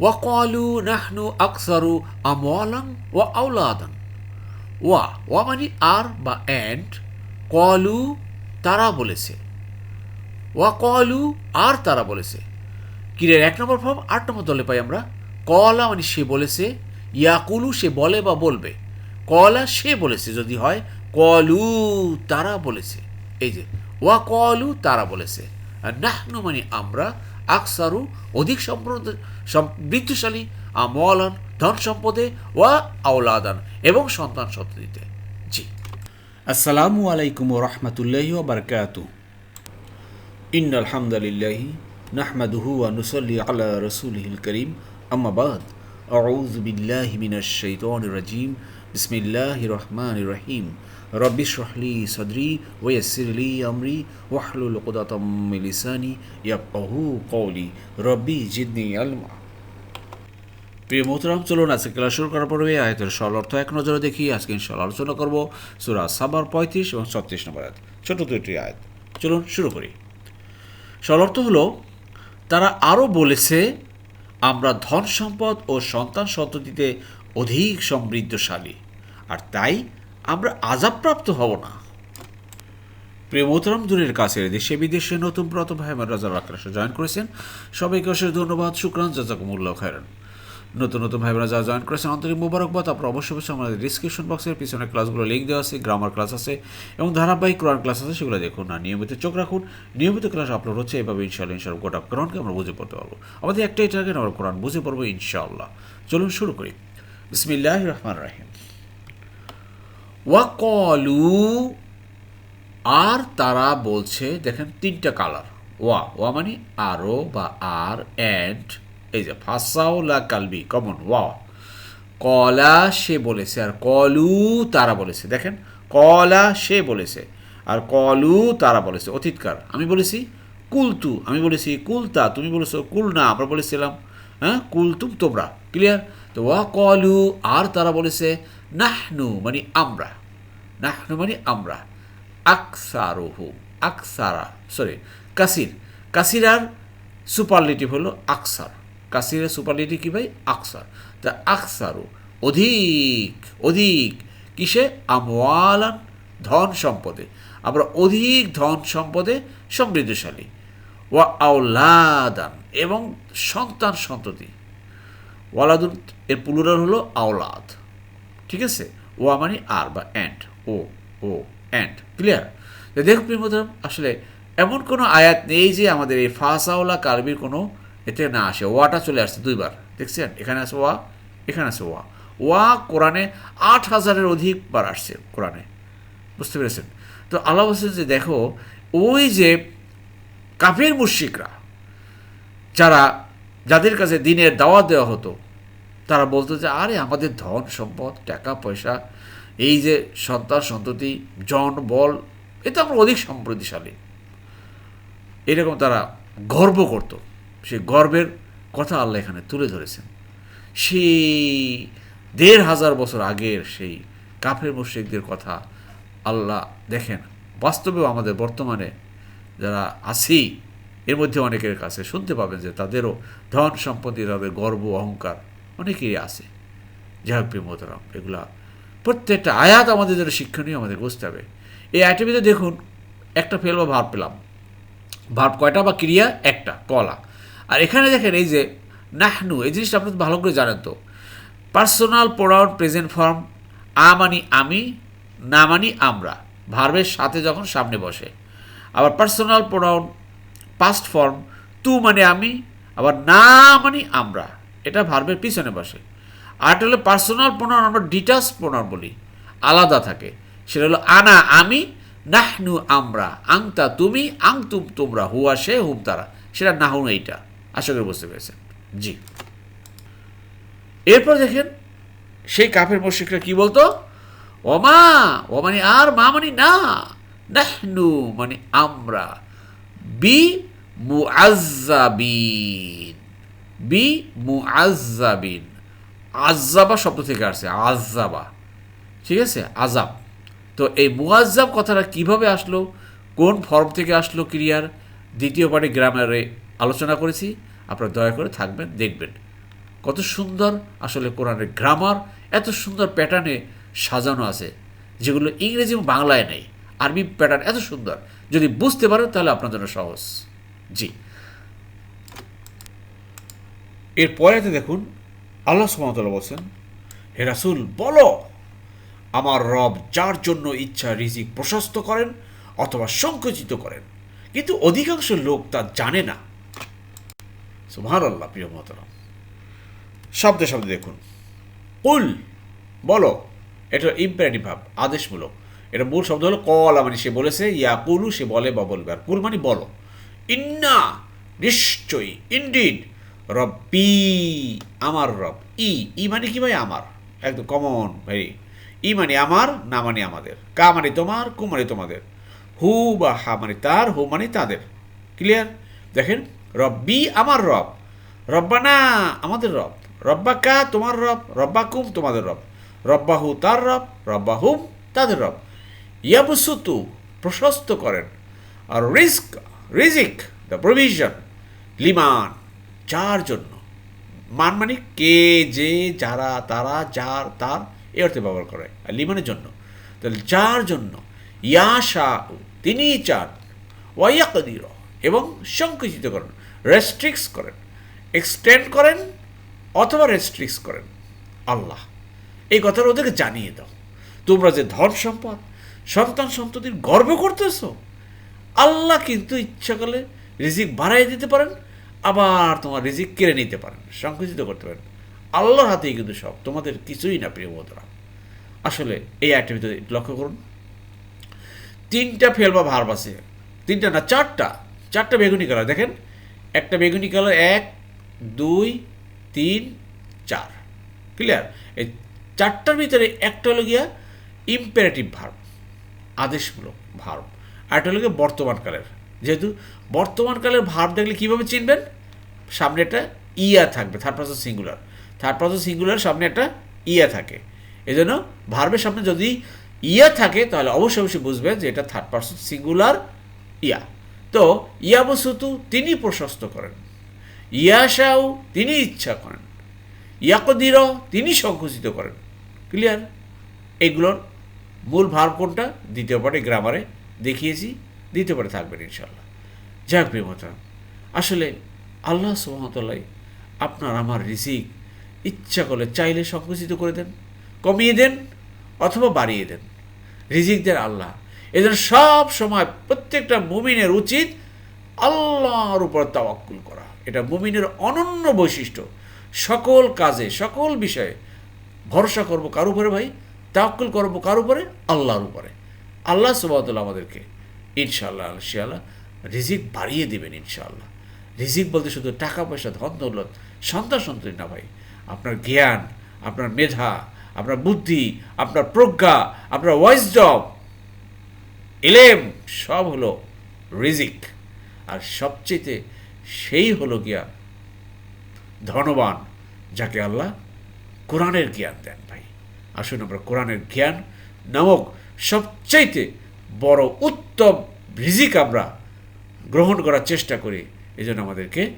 ওয়া কলু নাহনু আকসারু আমওয়ালান ওয়া আউলাদান ওয়া ওয়া মানে আর বা অ্যান্ড কলু তারা বলেছে। ওয়া কলু আর তারা বলেছে। কিরের এক নম্বর ফর্ম? আট নম্বর দলে পাই আমরা। কলা মানে সে বলেছে, ইয়াকুলু সে বলে বা বলবে। কলা সে বলেছে যদি হয় কলু তারা বলেছে। এই যে ওয়া কলু তারা বলেছে। আর নাহনু মানে আমরা আকসারু অধিক সমৃদ্ধশালী আমলান ধন সম্পদে ওয়া আওলাদান এবং সন্তান সন্ততিতে। জি। আসসালামু আলাইকুম রহমতুল্লাহি ওবরকাত ইন আলহামদুলিল্লাহি নাহমাদুহু ওয়া নুসাল্লি আলা রাসূলিহিল করিম। আম্মা বাদ। আউযু বিল্লাহি মিনাশ শাইতানির রাজিম। বিসমিল্লাহির রহমানির রহিম। রব্বি শরহলি সদরি ওয়া ইয়াসসির লি আমরি ওয়াহলুল উকদাতাম মিন লিসানি ইয়াফকাহু কওলি রব্বি জিদনি ইলমা প্রিয় মোহতরাম, চলুন আজকে ক্লাস শুরু করার পূর্বে আয়তের সরল অর্থ এক নজরে দেখি। আজকে ইনশাল্লাহ আলোচনা করব সুরা সাবার পঁয়ত্রিশ এবং ছত্রিশ নম্বর আয়াত, ছোট দুইটি আয়াত। চলুন শুরু করি। সরল অর্থ হলো, তারা আরও বলেছে, আমরা ধন সম্পদ ও সন্তান সন্ততিতে অধিক সমৃদ্ধশালী। আর তাই আমরা আজাবপ্রাপ্ত হব না। প্রিয় মোহতরম, দূরের কাছে দেশে, বিদেশে নতুন প্রত ভাই আমার রাজা আক্রাসে জয়েন করেছেন। সবাইকে অশেষ ধন্যবাদ, শুক্রান, জাজাকুমুল্লাহ খায়রান। নতুন নতুন ভাই বোনেরা জয়েন করেছেন। আন্তরিক মুবারকবাদ, আপনারা অবশ্যই অবশ্যই আমাদের ডিসক্রিপশন বক্সের পিছনে ক্লাসগুলো লিঙ্ক দেওয়া আছে গ্রামার ক্লাস আছে এবং ধারাবাহিক কোরআন ক্লাস আছে, সেগুলো দেখুন না নিয়মিত চোখ রাখুন। নিয়মিত ক্লাস আপলোড হচ্ছে, এভাবে ইনশাল্লাহ ইনশাল্লাহ গোটা কোরআনকে আমরা বুঝে পড়তে পারব। আমাদের একটাই টার্গেট আমরা কোরআন বুঝে পড়ব ইনশাআল্লাহ। চলুন শুরু করি। বিসমিল্লাহ রহমান রাহিম। ওয়াকলু, আর তারা বলছে, দেখেন তিনটা কালার ওয়া ওয়া মানে আরও বা আর অ্যান্ড এই যে ফাসাউলা কালবি কমন ওয়া। কলা সে বলেছে, আর কলু তারা বলেছে, দেখেন, কলা সে বলেছে, আর কলু তারা বলেছে, অতীতকার। আমি বলেছি, কুলতু, আমি বলেছি, কুলতা, তুমি বলেছ কুল না আমরা বলেছিলাম হ্যাঁ কুলতুম তোমরা ক্লিয়ার তো ওয়া কলু আর তারা বলেছে নাহনু মানে আমরা। নাহনু মানে আমরা। আকসারুহু, আকসারা সরি কাসির। কাসির আর সুপারলেটিভ হলো আকসার। কাসিরের সুপারলেটিভ কী ভাই? আকসার। তা আকসারু, অধিক অধিক। কিসে? আমওয়ালান ধন সম্পদে। আমরা অধিক ধন সম্পদে সমৃদ্ধশালী। ওয়া আওলাদান এবং সন্তান সন্ততি। ওয়ালাদুন, এর পুলুরাল হলো আওলাদ। ঠিক আছে? ও মানে আর বা অ্যান্ড ও ও অ্যান্ড ক্লিয়ার দেখুন প্রিমোদরম আসলে এমন কোনো আয়াত নেই যে আমাদের এই ফাসাওলা কার্বির কোনো এতে না আসে। ওয়াটা চলে আসছে দুইবার, দেখছেন? এখানে আছে ওয়া, এখানে আছে ওয়া। ওয়া কোরআনে আট হাজারের অধিক বার আসছে কোরআনে। বুঝতে পেরেছেন? তো আল্লাহ বলছেন যে দেখো, ওই যে কাফের মুশিকরা যারা যাদের কাছে দিনের দাওয়াত দেওয়া হতো তারা বলতো যে, আরে, আমাদের ধন সম্পদ, টাকা, পয়সা, এই যে সন্তান, সন্ততি, জন, বল এটা আমরা অধিক সম্প্রতিশালী এরকম তারা গর্ব করত। সে গর্বের কথা আল্লাহ এখানে তুলে ধরেছেন। সেই দেড় হাজার বছর আগের সেই কাফের মুশ্রিকদের কথা আল্লাহ দেখেন। বাস্তবেও আমাদের বর্তমানে যারা আছি, এর মধ্যে অনেকের কাছে শুনতে পাবেন যে, তাদেরও ধন সম্পত্তি, তাদের গর্ব, অহংকার অনেকেই আছে। যাই হোক প্রিমতরাম এগুলা প্রত্যেকটা আয়াত আমাদের জন্য শিক্ষণীয়, আমাদের বুঝতে হবে। এই ভিতরে দেখুন, একটা ফেল বা ভাব পেলাম। ভাব কয়টা বা ক্রিয়া? একটা, কলা। আর এখানে দেখেন এই যে নাহনু, এই জিনিসটা আপনি ভালো করে জানেন তো। পার্সোনাল প্রোনাউন প্রেজেন্ট ফর্ম আ মানি আমি না মানি আমরা। ভার্বের সাথে যখন সামনে বসে। আবার পার্সোনাল প্রোনাউন পাস্ট ফর্ম তু মানে আমি, আবার না মানে আমরা। এটা ভার্বের পিছনে বসে। আরেকটা হলো পার্সোনাল প্রোনাউন আমরা ডিটাচ প্রোনাউন বলি, আলাদা থাকে। সেটা হলো আনা, আমি, নাহনু, আমরা, আংতা, তুমি, আংতুম, তোমরা, হুয়া, সে, হুম, তারা। সেটা নাহুন এইটা। আশা করি বুঝতে পেরেছেন। জি। এরপর দেখেন, সেই কাফের মস্যিকরা কি বলতো? ওমা ও মানে আর মা মানে না, নাহনু মানে আমরা। বি, মুআজ্জাবিন। বি মুআজ্জাবিন আজাবা শব্দ থেকে আসছে আজাবা ঠিক আছে? আজাব তো এই মুআজ্জাব কথাটা কীভাবে আসলো? কোন ফর্ম থেকে আসলো ক্রিয়ার? দ্বিতীয় পার্টি গ্রামারে আলোচনা করেছি। আপনারা দয়া করে থাকবেন, দেখবেন। কত সুন্দর আসলে কোরআনের গ্রামার এত সুন্দর প্যাটার্নে সাজানো আছে, যেগুলো ইংরেজি এবং বাংলায় নেই। আরবি প্যাটার্ন এত সুন্দর। যদি বুঝতে পারেন তাহলে আপনার জন্য সহজ। জি। এর পরেতে দেখুন, আল্লাহ সুমতলা বলছেন, হে রাসুল, বলো, আমার রব যার জন্য ইচ্ছা রিজিক প্রশস্ত করেন অথবা সংকুচিত করেন, কিন্তু অধিকাংশ লোক তা জানে না। সুভার আল্লাহ প্রিয় মহতরম। শব্দে শব্দে দেখুন, কুল, বলো, এটা ইম্পারেটিভ ভাব, আদেশমূলক। এটা মূল শব্দ হলো কলা মানে সে বলেছে, ইয়া কুলু, সে বলে বা বলবে। আর কুল মানে বলো। ইন্না, নিশ্চয়ই ইন্ডিড রব্বি, আমার রব। ই ই মানে কি ভাই? আমার। একদম কমন ভাই। ই মানে আমার, না মানে আমাদের। কা মানে তোমার, কু মানে তোমাদের। হু বা হা মানে তার, হু মানে তাদের। ক্লিয়ার দেখেন, রব্বি আমার রব। রব্বানা আমাদের রব। রব্বা কা তোমার রব, রব্বা কুম তোমাদের রব। রব্বাহু তার রব, রব্বাহুম তাদের রব। ইয়াবুসুতু, প্রশস্ত করেন। আর রিস্ক, রিজিক, দ্য প্রভিশন, লিমান। যার জন্য। মান মানে কে, যে, যারা, তারা, যার, তার, এ অর্থে ব্যবহার করে আর লিমানের জন্য। তাহলে যার জন্য ইয়া ইয়াশা তিনি চান, ওয়াইয়াকদির, এবং সংকুচিত করেন রেস্ট্রিক্স করেন এক্সটেন্ড করেন, অথবা রেস্ট্রিক্স করেন আল্লাহ। এই কথাটা ওদেরকে জানিয়ে দাও। তোমরা যে ধন সম্পদ, সন্তান সন্ততির গর্ব করতেছো, আল্লাহ কিন্তু ইচ্ছা করলে রিজিক বাড়াই দিতে পারেন আবার তোমার রিজিক কেড়ে নিতে পারেন, সংকুচিত করতে পারেন। আল্লাহর হাতেই কিন্তু সব, তোমাদের কিছুই না, প্রিয় আসলে এই অ্যাক্টিভিটি লক্ষ্য করুন। তিনটা ফেল বা ভার্ব আছে তিনটা না, চারটা চারটা বেগুনি কালার। দেখেন, একটা বেগুনি কালার এক, দুই, তিন, চার। ক্লিয়ার এই চারটার ভিতরে একটা হলো গিয়া ইম্পারেটিভ ভার্ব আদেশমূলক ভার্ব আর একটা হলো গিয়ে বর্তমানকালের যেহেতু বর্তমানকালের ভার্ব দেখলে কীভাবে চিনবেন? সামনে একটা ইয়া থাকবে third person singular third person singular সামনে একটা ইয়া থাকে। এই জন্য ভার্বের সামনে যদি ইয়া থাকে, তাহলে অবশ্যই অবশ্যই বুঝবেন যে এটা থার্ড পার্সন সিঙ্গুলার ইয়া। তো ইয়াবসুতু তিনি প্রশস্ত করেন। ইয়াশাও তিনি ইচ্ছা করেন। ইয়াকদির তিনি সংকুচিত করেন। ক্লিয়ার এগুলোর মূল ভার কোনটা? দ্বিতীয় পাঠে গ্রামারে দেখিয়েছি। দ্বিতীয় পাঠে থাকবেন ইনশাল্লাহ প্রিয়মতাম আসলে আল্লাহ সুমতলাই আপনার আমার রিসিক ইচ্ছা করলে চাইলে সংকুচিত করে দেন, কমিয়ে দেন অথবা বাড়িয়ে দেন। রিজিক দেন আল্লাহ। এদের সব সময় প্রত্যেকটা মুমিনের উচিত আল্লাহর উপর তাওয়াক্কুল করা। এটা মুমিনের অনন্য বৈশিষ্ট্য। সকল কাজে, সকল বিষয়ে ভরসা করব কার উপরে ভাই? তাওয়াক্কুল করব কার উপরে? আল্লাহর উপরে। আল্লাহ সুবাহতাল্লাহ আমাদেরকে ইনশাআল্লাহ ইনশাআল্লাহ রিজিক বাড়িয়ে দেবেন ইনশাআল্লাহ। রিজিক বলতে শুধু টাকা পয়সা, ধন দৌলত, সন্তান সন্ততি না ভাই। আপনার জ্ঞান, আপনার মেধা, আপনার বুদ্ধি, আপনার প্রজ্ঞা, আপনার ওয়াইজডম এলেম, সব হলো রিজিক। আর সবচেয়ে সেই হলো গিয়া ধনবান, যাকে আল্লাহ কোরআনের জ্ঞান দেন ভাই। আসুন আমরা কোরআনের জ্ঞান নামক সবচাইতে বড় উত্তম রিজিক আমরা গ্রহণ করার চেষ্টা করি এই জন্য আমাদেরকে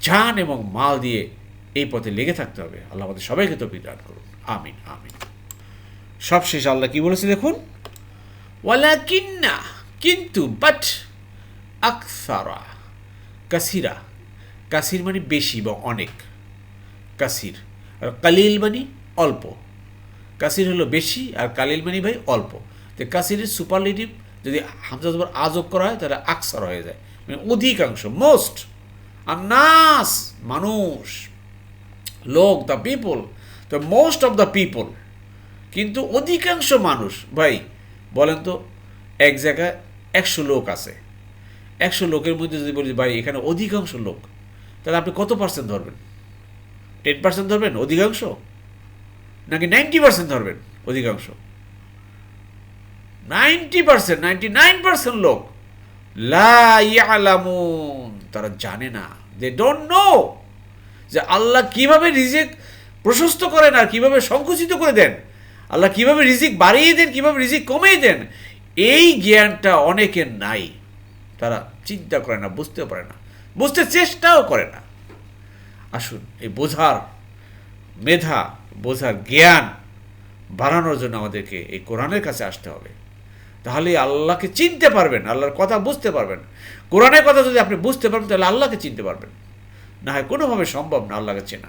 জান এবং মাল দিয়ে এই পথে লেগে থাকতে হবে। আল্লাহ আমাদের সবাইকে তো বিধান করুন। আমিন আমিন। সবশেষ আল্লাহ কি বলেছে দেখুন? ওয়ালা ওয়ালাকিন্না কিন্তু, বাট আকসারা, কাসিরা। কাসির মানে বেশি বা অনেক। কাসির। আর কালিল মানে অল্প। কাসির হলো বেশি আর কালিল মানে ভাই অল্প। তো কাসিরের সুপারলেটিভ যদি হামজা জবর আজব করা হয়, তাহলে আকসার হয়ে যায়। মানে অধিকাংশ, মোস্ট আর নাস মানুষ, লোক, the people, the most of the people. কিন্তু অধিকাংশ মানুষ, ভাই, বলেন তো, এক জায়গায় একশো লোক আছে। একশো লোকের মধ্যে যদি বলি, ভাই, এখানে অধিকাংশ লোক, তাহলে আপনি কত পার্সেন্ট ধরবেন? টেন পার্সেন্ট ধরবেন, অধিকাংশ? নাকি নাইনটি পার্সেন্ট ধরবেন, অধিকাংশ? Ninety percent, ninety nine percent লোক লামুন তারা জানে না। দে ডোন্ট নো যে আল্লাহ কীভাবে রিজিক প্রশস্ত করেন আর কীভাবে সংকুচিত করে দেন। আল্লাহ কীভাবে রিজিক বাড়িয়ে দেন, কীভাবে রিজিক কমিয়ে দেন, এই জ্ঞানটা অনেকের নাই। তারা চিন্তা করে না, বুঝতেও পারে না, বুঝতে চেষ্টাও করে না। আসুন, এই বোঝার মেধা, বোঝার জ্ঞান বাড়ানোর জন্য আমাদেরকে এই কোরআনের কাছে আসতে হবে। তাহলে আল্লাহকে চিনতে পারবেন, আল্লাহর কথা বুঝতে পারবেন। কোরআনের কথা যদি আপনি বুঝতে পারবেন, তাহলে আল্লাহকে চিনতে পারবেন। না হয় কোনোভাবে সম্ভব না আল্লাহকে চেনা।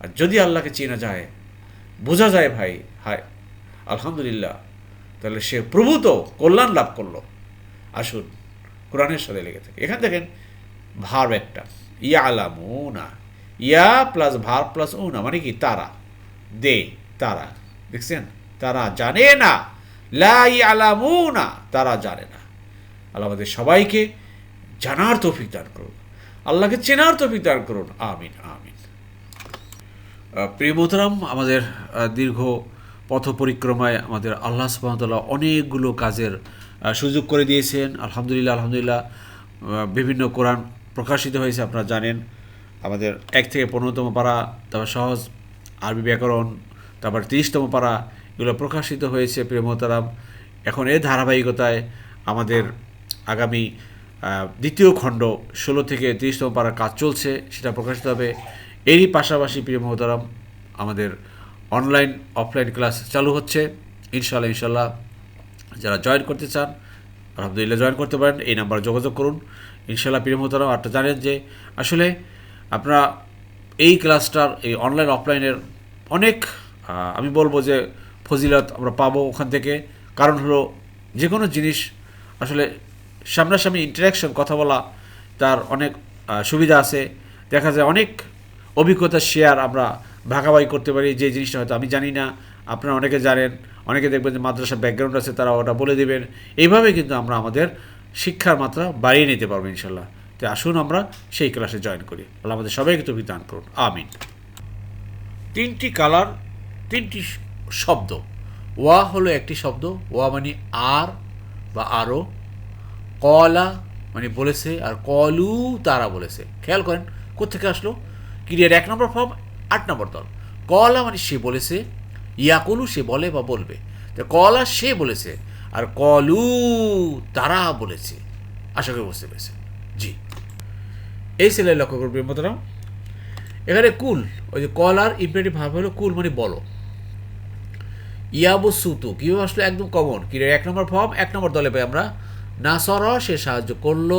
আর যদি আল্লাহকে চেনা যায়, বোঝা যায় ভাই, হায়, আলহামদুলিল্লাহ, তাহলে সে প্রভূত কল্যাণ লাভ করল। আসুন, কোরআনের সাথে লেগে থাকে। এখানে দেখেন ভার একটা। ইয়া আলাম আলামুনা ইয়া প্লাস ভার প্লাস উনা মানে কি? তারা। দে, তারা। দেখছেন? তারা জানে না। আলামুনা, তারা জানে না। আল্লাহ আমাদের সবাইকে জানার তৌফিক দান করুন। আল্লাহকে চেনার তৌফিক দান করুন। আমিন আমিন। প্রিয় আমাদের দীর্ঘ পথ পরিক্রমায় আমাদের আল্লাহ সুবাহতাল্লাহ অনেকগুলো কাজের সুযোগ করে দিয়েছেন। আলহামদুলিল্লাহ আলহামদুলিল্লাহ বিভিন্ন কোরআন প্রকাশিত হয়েছে, আপনারা জানেন। আমাদের এক থেকে পনেরোতম পারা, তারপর সহজ আরবি ব্যাকরণ, তারপর তিরিশতম পারা এগুলো প্রকাশিত হয়েছে প্রেমতারাম এখন এর ধারাবাহিকতায় আমাদের আগামী দ্বিতীয় খণ্ড, ষোলো থেকে তিরিশতম পারার কাজ চলছে, সেটা প্রকাশিত হবে। এরই পাশাপাশি, প্রিয় মহতারাম, আমাদের অনলাইন, অফলাইন ক্লাস চালু হচ্ছে। ইনশাল্লাহ ইনশাল্লাহ যারা জয়েন করতে চান, আলহামদুলিল্লাহ জয়েন করতে পারেন, এই নাম্বারে যোগাযোগ করুন। ইনশাল্লাহ প্রিয় মহতারাম, আপনারা জানেন যে আসলে আপনারা এই ক্লাসটার, এই অনলাইন, অফলাইনের অনেক আমি বলব যে ফজিলত আমরা পাবো ওখান থেকে। কারণ হলো যে কোনো জিনিস, আসলে সামনাসামনি ইন্টারাকশন কথা বলা, তার অনেক সুবিধা আছে। দেখা যায় অনেক অভিজ্ঞতা শেয়ার আমরা ভাগাভাগি করতে পারি যে জিনিসটা হয়তো আমি জানি না, আপনারা অনেকে জানেন, অনেকে দেখবেন যে মাদ্রাসা ব্যাকগ্রাউন্ড আছে তারা ওটা বলে দেবেন। এইভাবে কিন্তু আমরা আমাদের শিক্ষার মাত্রা বাড়িয়ে নিতে পারব ইনশাল্লাহ। তো আসুন আমরা সেই ক্লাসে জয়েন করি। আমাদের সবাইকে তো দান করুন। আমিন। তিনটি কালার তিনটি শব্দ। ওয়া হলো একটি শব্দ, ওয়া মানে আর বা আরও কলা মানে বলেছে আর কলু তারা বলেছে। খেয়াল করেন কোথেকে আসলো? ক্রিয়ার এক নম্বর ফর্ম, আট নম্বর দল। কলা মানে সে বলেছে ইয়াকুলু সে বলে বা বলবে। তো কলা সে বলেছে আর কলু তারা বলেছে। আশা করি বুঝতে পেরেছে জি। এই সেলাই লক্ষ্য করবে মতরাম এখানে কুল, ওই যে কলার ইম্পারেটিভ ভাব হলো কুল মানে বলো। ইয়াবু সুতু, কীভাবে আসলো? একদম কমন কি এক নম্বর ফর্ম এক নম্বর দলে পাই আমরা। নাসর সে সাহায্য করল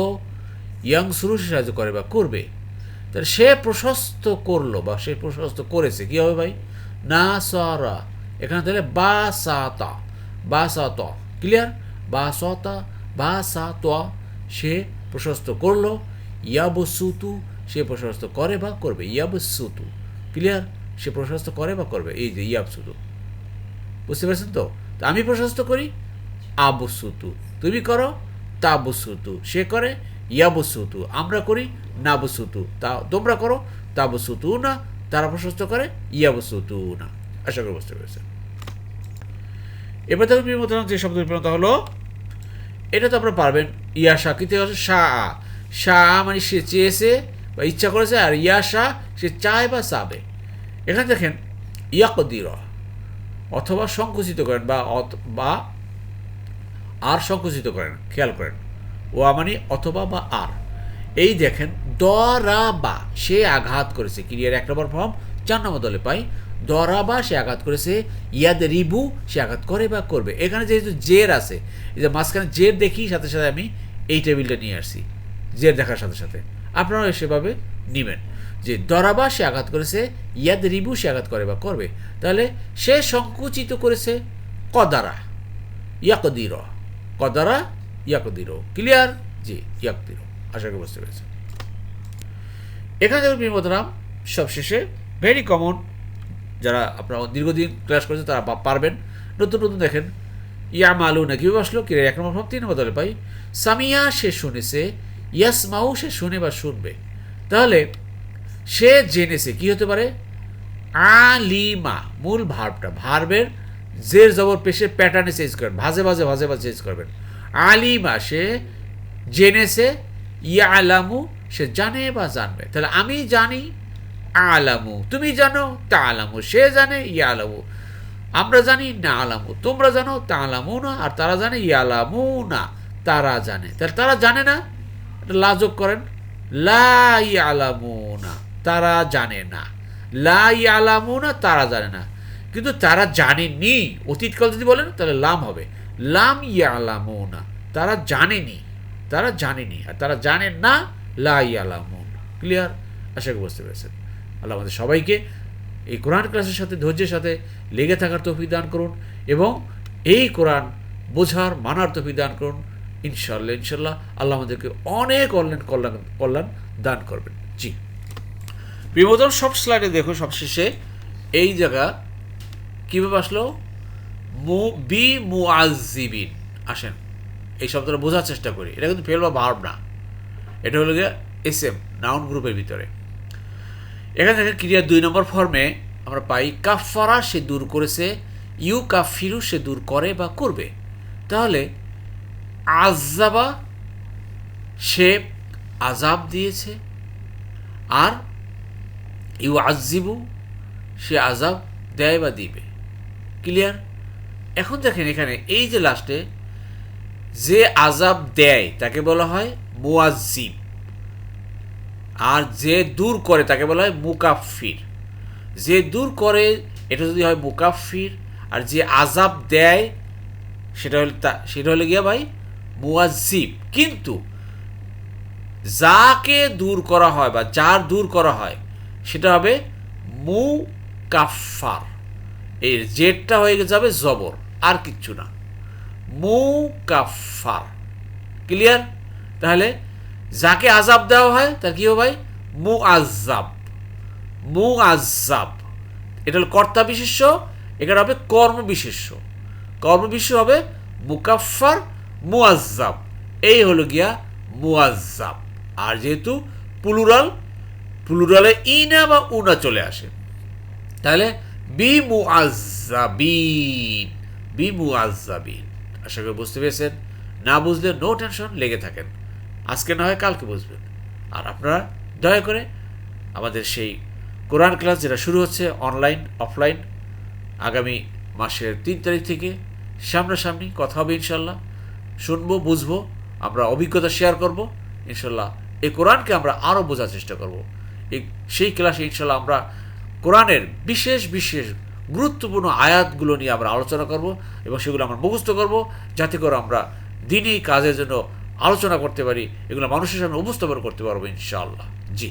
ইয়াং সুরু সে সাহায্য করে বা করবে। তাহলে সে প্রশস্ত করল বা সে প্রশস্ত করেছে, কী হবে ভাই? না সরা এখানে তাহলে বা সাতা বা সাত ক্লিয়ার বা সতা বা সাত সে প্রশস্ত করল, ইয়াবু সুতু সে প্রশস্ত করে বা করবে, ইয়াবু সুতু ক্লিয়ার সে প্রশস্ত করে বা করবে, এই যে ইয়াব সুতু। বুঝতে পারছেন তো? আমি প্রশস্ত করি আবসুতু তুমি করো তাবসুতু সে করে ইয়াবসুতু আমরা করি নাবসুতু তা তোমরা করো তাবসুতু না। তারা প্রশস্ত করে ইয়াবসুতু না। আশা করি বুঝতে পেরেছেন। এবার দেখুন বিমতন যে শব্দ বিপণতা হলো, এটা তো আপনারা পারবেন। ইয়া ইয়াশা কিন্তু হচ্ছে? শাহ শাহ মানে সে চেয়েছে বা ইচ্ছা করেছে, আর ইয়া ইয়াশা সে চায় বা চাবে। এখানে দেখেন, ইয়াকদির। অথবা সংকুচিত করেন বা বা আর সংকুচিত করেন, খেয়াল করেন। ও মানে অথবা বা আর। এই দেখেন দরাবা সে আঘাত করেছে। ক্রিয়ার এক নম্বর ফর্ম, চার নম্বর দলে পাই। দরা বা, সে আঘাত করেছে। ইয়াদ রিবু সে আঘাত করে বা করবে। এখানে যেহেতু জের আছে, এই যে মাঝখানে জের দেখি, সাথে সাথে আমি এই টেবিলটা নিয়ে আসছি। জের দেখার সাথে সাথে। আপনারাও সেভাবে নেবেন। যে দরাবা সে আঘাত করেছে, ইয়াদ রিবু সে আঘাত করে বা করবে। তাহলে সে সংকুচিত করেছে কদারা, ইয়াকদির কদারা, ইয়াকদির, ক্লিয়ার? জি, ইয়াকদির, আশা করি বুঝতে পেরেছেন। এখানে দেখুন বিমতরাম সবশেষে ভেরি কমন যারা আপনারা দীর্ঘদিন ক্লাস করেছেন, তারা পারবেন। নতুন নতুন দেখেন ইয়া মালু না কীভাবে আসলো? কি এক নম্বর ভাব, তিন নম্বর দলে পাই, সামিয়া সে শুনেছে ইয়াস মাউ সে শুনে বা শুনবে। তাহলে সে জেনেছে, কি হতে পারে? আলিমা, মূল ভার্বটা, ভার্বের জের জবর পেশে প্যাটার্নে চেঞ্জ করবেন ভাজে ভাজে ভাজে ভাজে চেঞ্জ করবেন। আলিমা, সে জেনেছে ইয়া আলামু সে জানে বা জানবে। তাহলে আমি জানি, আলামু, তুমি জানো তা আলামু সে জানে ইয়া আলামু আমরা জানি না আলামু, তোমরা জানো তা আলামু না আর তারা জানে ইয়ালামু না তারা জানে। তাহলে তারা জানে না? লাজক করেন। লা ইয়ালামু না তারা জানে না। লা ইয়ালামুনা, তারা জানে না। কিন্তু তারা জানেনি, অতীতকাল যদি বলেন, তাহলে লাম হবে। লাম ইয়ালামুনা, তারা জানেনি। তারা জানেনি, আর তারা জানেন না, লা ইয়ালামুন। ক্লিয়ার আশা করি বুঝতে পেরেছেন। আল্লাহ আমাদের সবাইকে এই কোরআন ক্লাসের সাথে, ধৈর্যের সাথে লেগে থাকার তৌফিক দান করুন এবং এই কোরআন বোঝার, মানার তৌফিক দান করুন। ইনশাল্লাহ ইনশাল্লাহ আল্লাহ আমাদেরকে অনেক অনলাইন কল্যাণ কল্যাণ দান করবেন। জি। প্রিয়তম সব স্লাইডে দেখো সবশেষে এই জায়গা কীভাবে আসলো? মু, বি মুআজিবিন আসেন। এই শব্দটা বোঝার চেষ্টা করি। এটা কিন্তু ফেল বা ভার্ব না। এটা হলো গিয়ে এস এম নাউন গ্রুপের ভিতরে। এখানে থেকে ক্রিয়া দুই নম্বর ফর্মে আমরা পাই কাফারা সে দূর করেছে, ইউ কাফিরু সে দূর করে বা করবে। তাহলে আজাবা সে আজাব দিয়েছে, আর ইউ আজিবু সে আজাব দেয় বা দিবে। ক্লিয়ার এখন দেখেন এখানে এই যে লাস্টে যে আজাব দেয়, তাকে বলা হয় মুয়াজিব আর যে দূর করে, তাকে বলা হয় মুকাফির যে দূর করে, এটা যদি হয় মুকাফির আর যে আজাব দেয়, সেটা হলে তা, সেটা হলে গিয়া ভাই মুয়াজিব কিন্তু যাকে দূর করা হয় বা যার দূর করা হয় সেটা হবে মু কাফার এই জেডটা হয়ে যাবে জবর, আর কিচ্ছু না। মু কাফার ক্লিয়ার? তাহলে যাকে আজাব দেওয়া হয়, তার কি হবে ভাই? মু আজাব মু আজাব এটা হলো কর্তা বিশেষ্য, এখানে হবে কর্ম বিশেষ্য। কর্ম বিশেষ্য হবে মুকাফার মুআজ্জাব এই হলো গিয়া মুআজ্জাব আর যেহেতু প্লুরাল প্লুরালে ইনা বা উনা চলে আসে। তাহলে বি মুআজ্জাবিন বি মুআজ্জাবিন আশা করি বুঝতে পেরেছেন? না বুঝলে নো টেনশন লেগে থাকেন। আজকে না হয় কালকে বুঝবেন। আর আপনারা দয়া করে আমাদের সেই কোরআন ক্লাস যেটা শুরু হচ্ছে অনলাইন অফলাইন আগামী মাসের তিন তারিখ থেকে সামনাসামনি কথা হবে ইনশাল্লাহ শুনব, বুঝব, আমরা অভিজ্ঞতা শেয়ার করব। ইনশাল্লাহ এই কোরআনকে আমরা আরও বোঝার চেষ্টা করব। এই সেই ক্লাসে ইনশাল্লাহ আমরা কোরআনের বিশেষ বিশেষ গুরুত্বপূর্ণ আয়াতগুলো নিয়ে আমরা আলোচনা করব এবং সেগুলো আমরা মুখস্থ করব যাতে করে আমরা দিনই কাজের জন্য আলোচনা করতে পারি, এগুলো মানুষের সামনে উপস্থাপন করতে পারব ইনশাআল্লাহ। জি।